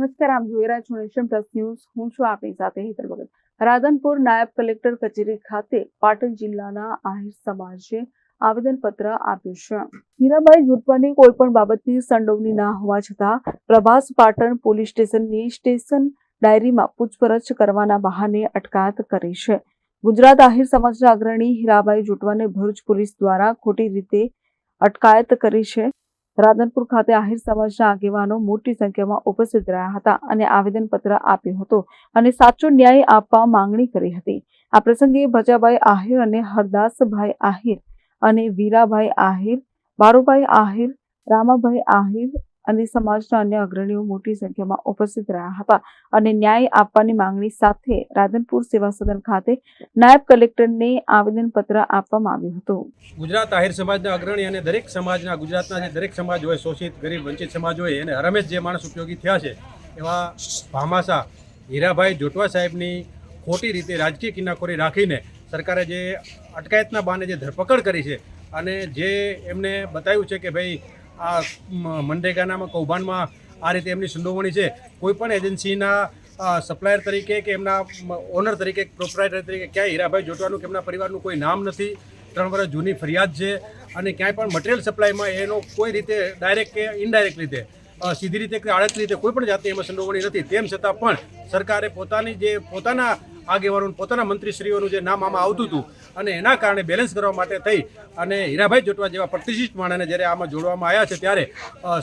નમસ્કાર, આપ જોઈ રહ્યા છો નેશન પ્લસ ન્યૂઝ. હું છું આપની સાથે હેતલ ભગત. રાધનપુર નાયબ કલેક્ટર કચેરી ખાતે પાટણ જિલ્લાના આહિર સમાજે આવેદનપત્ર આપ્યું છે. હીરાબાઈ જૂટવાની કોઈ પણ બાબતની સંડોવણી ના હોવા છતાં પ્રભાસ પાટણ પોલીસ સ્ટેશનની સ્ટેશન ડાયરીમાં પૂછપરછ કરવાના બહાને અટકાયત કરી છે. ગુજરાત આહિર સમાજના અગ્રણી હીરાબાઈ જૂટવાને ભરૂચ પોલીસ દ્વારા ખોટી રીતે અટકાયત કરી છે. રાધનપુર ખાતે આહિર સમાજના આગેવાનો મોટી સંખ્યામાં ઉપસ્થિત રહ્યા હતા અને આવેદનપત્ર આપ્યું હતું અને સાચો ન્યાય આપવા માંગણી કરી હતી. આ પ્રસંગે ભજાભાઈ આહિર અને હરદાસભાઈ આહિર અને વીરાભાઈ આહિર બારુભાઈ આહિર, રામાભાઈ આહિર અને સમાજના અન્ય અગ્રણીઓ મોટી સંખ્યામાં ઉપસ્થિત રહ્યા હતા અને ન્યાય આપવાની માંગણી સાથે રાધનપુર સેવા સદન ખાતે નાયબ કલેક્ટરને આવેદનપત્ર આપવામાં આવ્યું હતું. ગુજરાત આહિર સમાજના અગ્રણી અને દરેક સમાજના, ગુજરાતના જે દરેક સમાજ હોય, શોષિત, ગરીબ, વંચિત સમાજ હોય, એને હરમેશ જે માણસ ઉપયોગી થયા છે, એવા ભામાસા હીરાભાઈ જોટવા સાહેબની ખોટી રીતે રાજકીય કિનાખોરી રાખીને સરકારે જે અટકાયતના બાને જે ધરપકડ કરી છે અને જે એમને બતાવ્યું છે કે ભાઈ આ મનરેગાનામાં, કૌભાંડમાં આ રીતે એમની સંડોવણી છે. કોઈ પણ એજન્સીના સપ્લાયર તરીકે કે એમના ઓનર તરીકે, પ્રોપરાઇટર તરીકે ક્યાંય હીરાભાઈ જોટવાનું કે એમના પરિવારનું કોઈ નામ નથી. ત્રણ વર્ષ જૂની ફરિયાદ છે અને ક્યાંય પણ મટીરિયલ સપ્લાયમાં એનો કોઈ રીતે ડાયરેક્ટ કે ઇનડાયરેક્ટ રીતે સીધી રીતે કે આડત રીતે કોઈ પણ જાતની એમાં સંડોવણી નથી. તેમ છતાં પણ સરકારે પોતાની જે, પોતાના આગેવાનો પોતાના મંત્રીશ્રીઓનું જે નામ આમાં આવતું હતું અને એના કારણે બેલેન્સ કરવા માટે થઈ અને હીરાભાઈ જોટવા જેવા પ્રતિષ્ઠિત માણસને જ્યારે આમાં જોડવામાં આવ્યા છે ત્યારે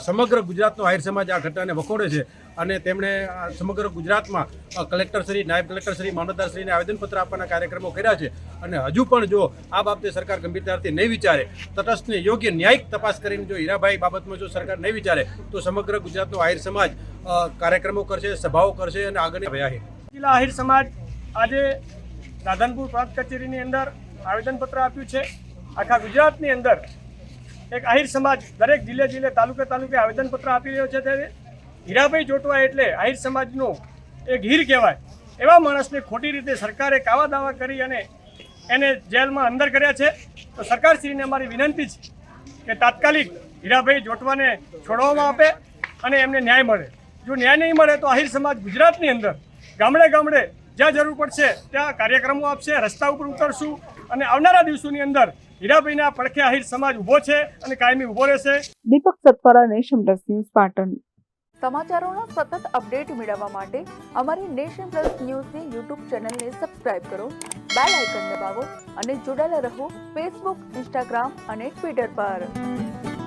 સમગ્ર ગુજરાતનો આહિર સમાજ આ ઘટનાને વખોડે છે અને તેમણે સમગ્ર ગુજરાતમાં અ, કલેક્ટરશ્રી નાયબ કલેક્ટરશ્રી મામલતદારશ્રીને આવેદનપત્ર આપવાના કાર્યક્રમો કર્યા છે અને હજુ પણ જો આ બાબતે સરકાર ગંભીરતાથી નહીં વિચારે તટસ્થને યોગ્ય ન્યાયિક તપાસ કરીને જો હીરાભાઈ બાબતમાં જો સરકાર નહીં વિચારે તો સમગ્ર ગુજરાતનો આહિર સમાજ કાર્યક્રમો કરશે સભાઓ કરશે અને આગળ જિલ્લા આહિર સમાજ આજે રાધનપુર પ્રાંત કચેરીની અંદર આવેદનપત્ર આપ્યું છે. આખા ગુજરાતની અંદર એક આહિર સમાજ, દરેક જિલ્લે જિલ્લે, તાલુકે તાલુકે આવેદનપત્ર આપી રહ્યો છે ત્યારે હીરાભાઈ જોટવા એટલે આહિર સમાજનું એક હીર કહેવાય. એવા માણસને ખોટી રીતે સરકારે કાવા દાવા કરી અને એને જેલમાં અંદર કર્યા છે. તો સરકારશ્રીને અમારી વિનંતી છે કે તાત્કાલિક હીરાભાઈ જોટવાને છોડવામાં આપે અને એમને ન્યાય મળે. જો ન્યાય નહીં મળે તો આહિર સમાજ ગુજરાતની અંદર ગામડે ગામડે જ્યાં જરૂર પડશે ત્યાં કાર્યક્રમો આપશે રસ્તા ઉપર ઉતરશું અને આવનારા દિવસોની અંદર હીરાભાઈના પડખે આહિર સમાજ ઊભો છે અને કાયમી ઊભો રહેશે. Deepak Satpara nation plus news Patan. સમાચારોનો સતત અપડેટ મેળવવા માટે અમારી નેશન પ્લસ ન્યૂઝની યુટ્યુબ ચેનલને સબસ્ક્રાઇબ કરો બેલ આઇકન દબાવો અને જોડાયેલા રહો ફેસબુક ઇન્સ્ટાગ્રામ અને ટ્વિટર પર.